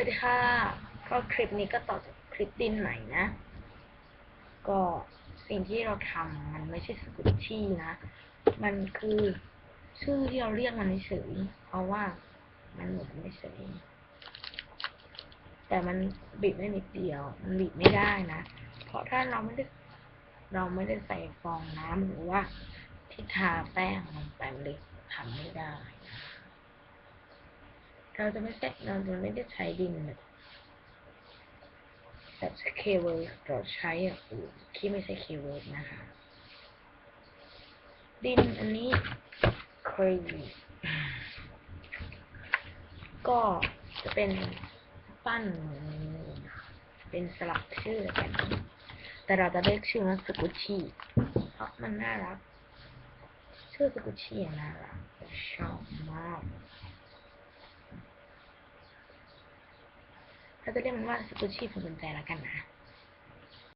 วัสดีค่ะ ก็คลิปนี้ก็ต่อจากคลิปดินใหม่นะ ก็สิ่งที่เราทำมันไม่ใช่สกุตชี่นะ มันคือชื่อที่เราเรียกมันเฉยเพราะว่ามันหมือนไม่เฉยแต่มันบิดได้นิดเดียว มันบิดไม่ได้นะ เพราะถ้าเราไม่ได้เราไม่ได้ใส่ฟองน้ำหรือว่าที่ทาแป้งลงไปมันเลยทำไม่ได้ เราจะไม่ใช่เราจะไม่ได้ใช้ดินแบบแบบใช้เคเบิลเราใช้อย่างอื่นที่ไม่ใช่เคเบิลนะคะ ดินอันนี้ crazy ก็จะเป็นปั้นเป็นสลักชื่อกัน แต่เราจะเรียกชื่อว่าสกุชี่เพราะมันน่ารัก ชื่อสกุชชี่น่ารักชอบมาก เราจะเรียกมันว่าสกุชชี่พวงกุญแจแล้วกันนะ